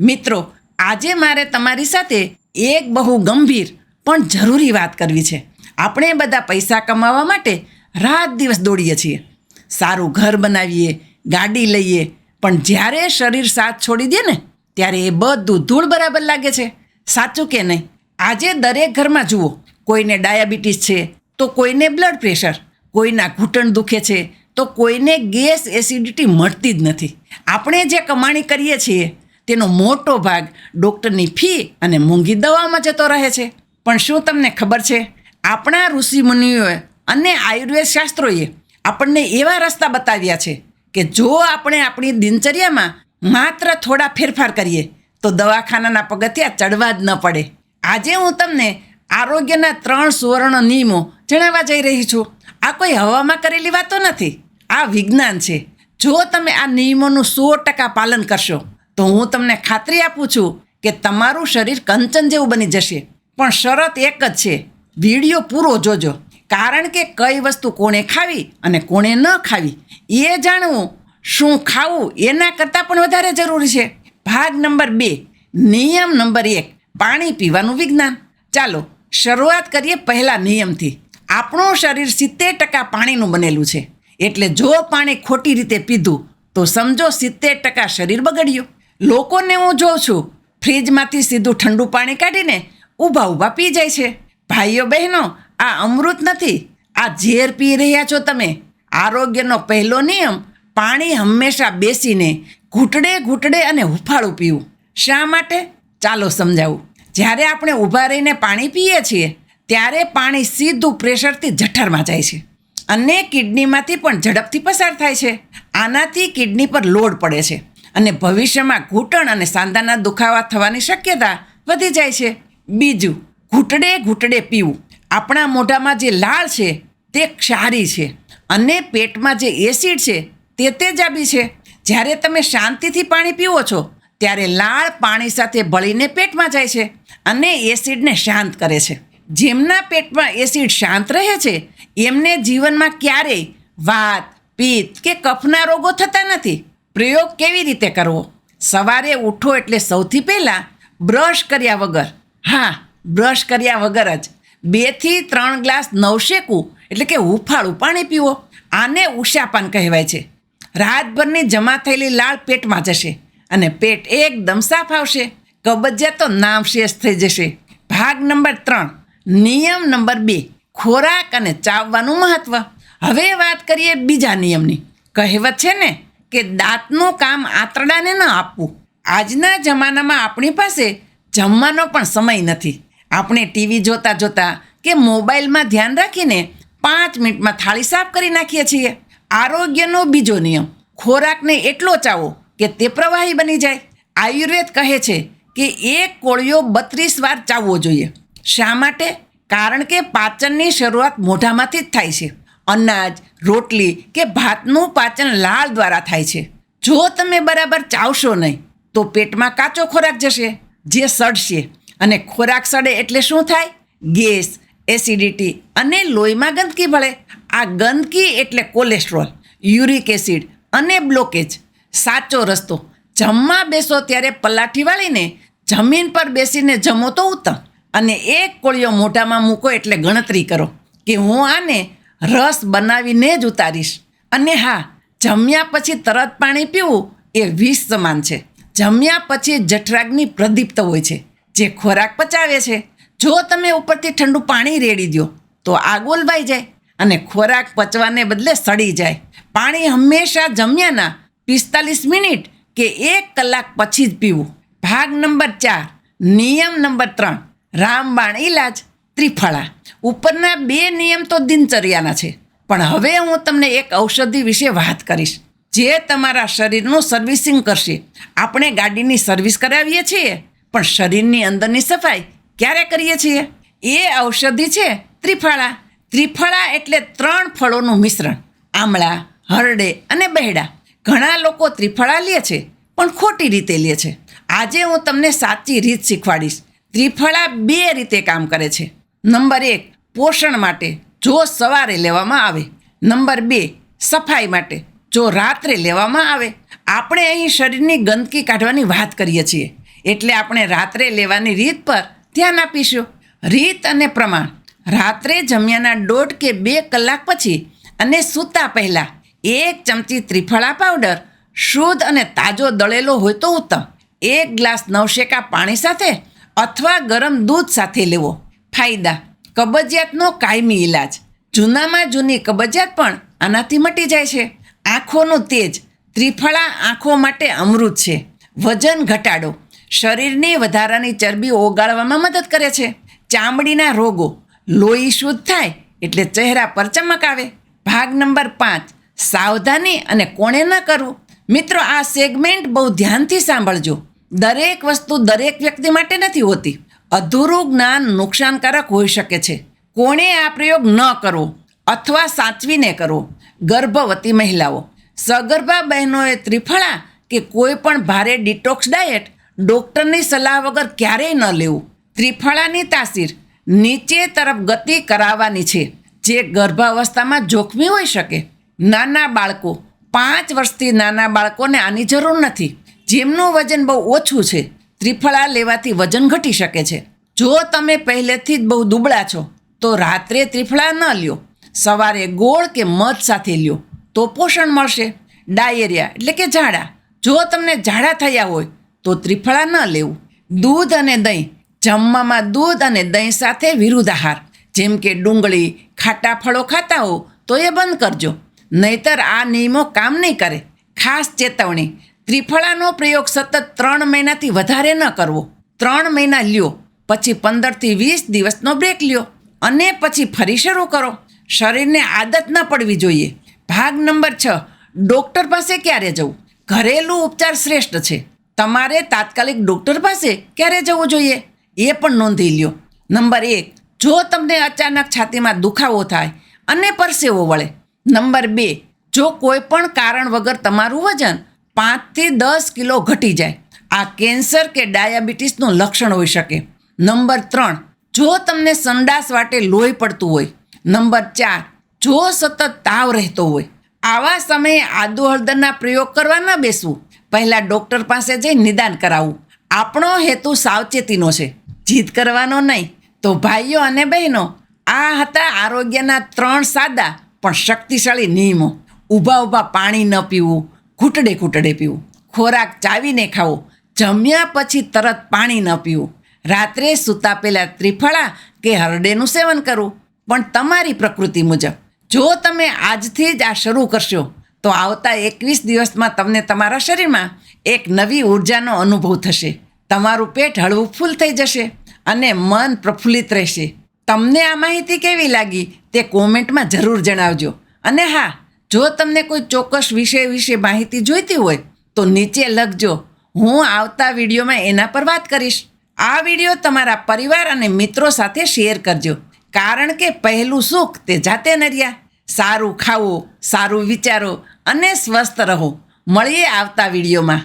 મિત્રો, આજે મારે તમારી સાથે એક બહુ ગંભીર પણ જરૂરી વાત કરવી છે. આપણે બધા પૈસા કમાવા માટે રાત દિવસ દોડીએ છીએ. સારું ઘર બનાવીએ, ગાડી લઈએ, પણ જ્યારે શરીર સાથ છોડી દે ને, ત્યારે એ બધું ધૂળ બરાબર લાગે છે. સાચું કે નહીં? આજે દરેક ઘરમાં જુઓ, કોઈને ડાયાબિટીસ છે, તો કોઈને બ્લડ પ્રેશર, કોઈના ઘૂંટણ દુખે છે, તો કોઈને ગેસ એસિડિટી મળતી જ નથી. આપણે જે કમાણી કરીએ છીએ તેનો મોટો ભાગ ડૉક્ટરની ફી અને મોંઘી દવામાં જતો રહે છે. પણ શું તમને ખબર છે? આપણા ઋષિમુનિઓએ અને આયુર્વેદ શાસ્ત્રોએ આપણને એવા રસ્તા બતાવ્યા છે કે જો આપણે આપણી દિનચર્યામાં માત્ર થોડા ફેરફાર કરીએ, તો દવાખાનાના પગથિયા ચડવા જ ન પડે. આજે હું તમને આરોગ્યના ત્રણ સુવર્ણ નિયમો જણાવવા જઈ રહી છું. આ કોઈ હવામાં કરેલી વાતો નથી. આ વિજ્ઞાન છે. જો તમે આ નિયમોનું સો ટકા પાલન કરશો તો હું તમને ખાતરી આપું છું કે તમારું શરીર કંચન જેવું બની જશે. પણ શરત એક જ છે. વીડિયો પૂરો જોજો. કારણ કે કઈ વસ્તુ કોણે ખાવી અને કોણે ન ખાવી, એ જાણવું, શું ખાવું, એના કરતાં પણ વધારે જરૂરી છે. ભાગ નંબર બે, નિયમ નંબર એક, પાણી પીવાનું વિજ્ઞાન. ચાલો, શરૂઆત કરીએ પહેલા નિયમથી. આપણું શરીર સિત્તેર ટકા પાણીનું બનેલું છે. એટલે જો પાણી ખોટી રીતે પીધું, તો સમજો સિત્તેર ટકા શરીર બગડ્યું. લોકોને હું જોઉં છું, ફ્રીજમાંથી સીધું ઠંડુ પાણી કાઢીને ઊભા ઊભા પી જાય છે. ભાઈઓ બહેનો, આ અમૃત નથી, આ ઝેર પી રહ્યા છો તમે. આરોગ્યનો પહેલો નિયમ, પાણી હંમેશા બેસીને ઘૂંટડે ઘૂંટડે અને હુફાળું પીવું. શા માટે? ચાલો સમજાવું. જ્યારે આપણે ઊભા રહીને પાણી પીએ છીએ, ત્યારે પાણી સીધું પ્રેશરથી જઠરમાં જાય છે અને કિડનીમાંથી પણ ઝડપથી પસાર થાય છે. આનાથી કિડની પર લોડ પડે છે. અને ભવિષ્યમાં ઘૂંટણ અને સાંધાના દુખાવા થવાની શક્યતા વધી જાય છે. બીજું, ઘૂંટડે ઘૂંટડે પીવું. આપણા મોઢામાં જે લાળ છે, તે ક્ષારી છે અને પેટમાં જે એસિડ છે, તે તેજાબી છે. જ્યારે તમે શાંતિથી પાણી પીવો છો, ત્યારે લાળ પાણી સાથે ભળીને પેટમાં જાય છે અને એસિડને શાંત કરે છે. જેમના પેટમાં એસિડ શાંત રહે છે, એમને જીવનમાં ક્યારેય વાત, પિત્ત કે કફના રોગો થતા નથી. પ્રયોગ કેવી રીતે કરવો? સવારે ઉઠો એટલે સૌથી પહેલાં બ્રશ કર્યા વગર. હા, બ્રશ કર્યા વગર જ. બેથી ત્રણ ગ્લાસ નવશેકું, એટલે કે હુંફાળું પાણી પીવો. આને ઉષાપાન કહેવાય છે. રાતભરની જમા થયેલી લાળ પેટમાં જશે અને પેટ એકદમ સાફ આવશે. કબજિયાત તો નામ શેષ થઈ જશે. ભાગ નંબર ત્રણ, નિયમ નંબર બે, ખોરાક અને ચાવવાનું મહત્વ. હવે વાત કરીએ બીજા નિયમની. કહેવત છે ને કે દાંતનું કામ આંતરડાને ન આપવું. આજના જમાનામાં આપણી પાસે જમવાનો પણ સમય નથી. આપણે ટીવી જોતા જોતા કે મોબાઈલમાં ધ્યાન રાખીને પાંચ મિનિટમાં થાળી સાફ કરી નાખીએ છીએ. આરોગ્યનો બીજો નિયમ, ખોરાકને એટલો ચાવો કે તે પ્રવાહી બની જાય. આયુર્વેદ કહે છે કે એક કોળિયો બત્રીસ વાર ચાવવો જોઈએ. શા માટે? કારણ કે પાચનની શરૂઆત મોઢામાંથી જ થાય છે. અનાજ, રોટલી કે ભાતનું પાચન લાળ દ્વારા થાય છે. જો તમે બરાબર ચાવશો નહીં, તો પેટમાં કાચો ખોરાક જશે, જે સડશે. અને ખોરાક સડે એટલે શું થાય? ગેસ, એસિડિટી અને લોહીમાં ગંદકી ભળે. આ ગંદકી એટલે કોલેસ્ટ્રોલ, યુરિક એસિડ અને બ્લોકેજ. સાચો રસ્તો, જમવા બેસો ત્યારે પલાઠી વાળીને જમીન પર બેસીને જમો તો ઉત્તમ. અને એક કોળિયો મોઢામાં મૂકો એટલે ગણતરી કરો કે હું આને રસ બનાવીને જ ઉતારીશ. અને હા, જમ્યા પછી તરત પાણી પીવું એ વિષ સમાન છે. જમ્યા પછી જઠરાગ્નિ પ્રદીપ્ત હોય છે, જે ખોરાક પચાવે છે. જો તમે ઉપરથી ઠંડુ પાણી રેડી દો તો આગ ઓલવાઈ જાય અને ખોરાક પચવાને બદલે સડી જાય. પાણી હંમેશા જમ્યાના પિસ્તાલીસ મિનિટ કે એક કલાક પછી જ પીવું. ભાગ નંબર ચાર, નિયમ નંબર ત્રણ, રામબાણ ઇલાજ ત્રિફળા. ઉપરના બે નિયમ તો દિનચર્યાના છે. પણ હવે હું તમને એક ઔષધિ વિશે વાત કરીશ. જે તમારા શરીરનું સર્વિસિંગ કરશે. આપણે ગાડીની સર્વિસ કરાવીએ છીએ, પણ શરીરની અંદરની સફાઈ ક્યારે કરીએ છીએ? એ ઔષધિ છે ત્રિફળા. ત્રિફળા એટલે ત્રણ ફળોનું મિશ્રણ. આમળા, હરડે અને બહેડા. ઘણા લોકો ત્રિફળા લે છે, પણ ખોટી રીતે લે છે. આજે હું તમને સાચી રીત શીખવાડીશ. ત્રિફળા બે રીતે કામ કરે છે. નંબર એક, પોષણ માટે જો સવારે લેવામાં આવે. નંબર બે, સફાઈ માટે જો રાત્રે લેવામાં આવે. આપણે અહીં શરીરની ગંદકી કાઢવાની વાત કરીએ છીએ. એટલે આપણે રાત્રે લેવાની રીત પર ધ્યાન આપીશું. રીત અને પ્રમાણ. રાત્રે જમ્યાના દોઢ કે બે કલાક પછી અને સૂતા પહેલાં એક ચમચી ત્રિફળા પાવડર, શુદ્ધ અને તાજો દળેલો હોય તો ઉત્તમ. એક ગ્લાસ નવશેકા પાણી સાથે અથવા ગરમ દૂધ સાથે લેવો. ફાયદા કબજિયાતનો કાયમી ઇલાજ જૂનામાં જૂની કબજિયાત પણ આનાથી મટી જાય છે. આંખોનું તેજ. ત્રિફળા આંખો માટે અમૃત છે. વજન ઘટાડો. શરીરની વધારાની ચરબી ઓગાળવામાં મદદ કરે છે. ચામડીના રોગો. લોહી શુદ્ધ થાય એટલે ચહેરા પર ચમક આવે ભાગ નંબર પાંચ. સાવધાની અને કોણે ન કરવું? મિત્રો, આ સેગમેન્ટ બહુ ધ્યાનથી સાંભળજો. દરેક વસ્તુ દરેક વ્યક્તિ માટે નથી હોતી. અધૂરું જ્ઞાન નુકસાનકારક હોઈ શકે છે. કોણે આ પ્રયોગ ન કરવો અથવા સાચવીને કરવો? ગર્ભવતી મહિલાઓ, સગર્ભા બહેનોએ ત્રિફળા કે કોઈ પણ ભારે ડિટોક્સ ડાયટ ડૉક્ટરની સલાહ વગર ક્યારેય ન લેવું. ત્રિફળાની તાસીર નીચે તરફ ગતિ કરાવવાની છે, જે ગર્ભાવસ્થામાં જોખમી હોઈ શકે. નાના બાળકો, પાંચ વર્ષથી નાના બાળકોને આની જરૂર નથી. જેમનું વજન બહુ ઓછું છે ત્રિફળા લેવાથી વજન ઘટી શકે છે. જો તમે પહેલેથી જ બહુ દુબળા છો, તો રાત્રે ત્રિફળા ન લ્યો. સવારે ગોળ કે મધ સાથે લ્યો, તો પોષણ મળશે. ડાયેરિયા એટલે કે ઝાડા. જો તમને ઝાડા થયા હોય, તો ત્રિફળા ન લેવું. દૂધ અને દહીં. જમવામાં દૂધ અને દહીં સાથે વિરુદ્ધ આહાર જેમ કે ડુંગળી, ખાટા ફળો ખાતા હો, તો એ બંધ કરજો. નહીતર આ નિયમો કામ નહીં કરે. ખાસ ચેતવણી. ત્રિફળાનો પ્રયોગ સતત ત્રણ મહિનાથી વધારે ન કરવો. ત્રણ મહિના લ્યો, પછી પંદરથી વીસ દિવસનો બ્રેક લ્યો અને પછી ફરી શરૂ કરો. શરીરને આદત ન પડવી જોઈએ. ભાગ નંબર છ, ડૉક્ટર પાસે ક્યારે જવું? ઘરેલું ઉપચાર શ્રેષ્ઠ છે. તમારે તાત્કાલિક ડૉક્ટર પાસે ક્યારે જવું જોઈએ? એ પણ નોંધી લ્યો. નંબર એક, જો તમને અચાનક છાતીમાં દુખાવો થાય અને પરસેવો વળે. નંબર બે, જો કોઈ પણ કારણ વગર તમારું વજન પાંચથી દસ કિલો ઘટી જાય. આ કેન્સર કે ડાયાબિટીસનું લક્ષણ હોઈ શકે. નંબર ત્રણ, જો તમને સંડાસ વાટે લોહી પડતું હોય. નંબર ચાર, જો સતત તાવ રહેતો હોય. આવા સમયે આદુ હળદરના પ્રયોગ કરવા ન બેસવું. પહેલાં ડૉક્ટર પાસે જઈ નિદાન કરાવવું. આપણો હેતુ સાવચેતીનો છે. જીદ કરવાનો નહીં તો ભાઈઓ અને બહેનો, આ હતા આરોગ્યના ત્રણ સાદા પણ શક્તિશાળી નિયમો. ઊભા ઊભા પાણી ન પીવું ઘૂંટડે ઘૂંટડે પીવું. ખોરાક ચાવીને ખાવો. જમ્યા પછી તરત પાણી ન પીવું. રાત્રે સૂતા પહેલાં ત્રિફળા કે હરડેનું સેવન કરવું પણ તમારી પ્રકૃતિ મુજબ. જો તમે આજથી જ આ શરૂ કરશો, તો આવતા એકવીસ દિવસમાં તમને તમારા શરીરમાં એક નવી ઉર્જાનો અનુભવ થશે. તમારું પેટ હળવું ફૂલ થઈ જશે અને મન પ્રફુલ્લિત રહેશે. તમને આ માહિતી કેવી લાગી તે કોમેન્ટમાં જરૂર જણાવજો. અને હા જો તમને કોઈ ચોક્કસ વિષય વિશે માહિતી જોઈતી હોય, તો નીચે લખજો. હું આવતા વિડીયોમાં એના પર વાત કરીશ. આ વીડિયો તમારા પરિવાર અને મિત્રો સાથે શેર કરજો. કારણ કે પહેલું સુખ તે જાતે નર્યા. સારું ખાવો, સારું વિચારો અને સ્વસ્થ રહો. મળીએ આવતા વિડીયોમાં.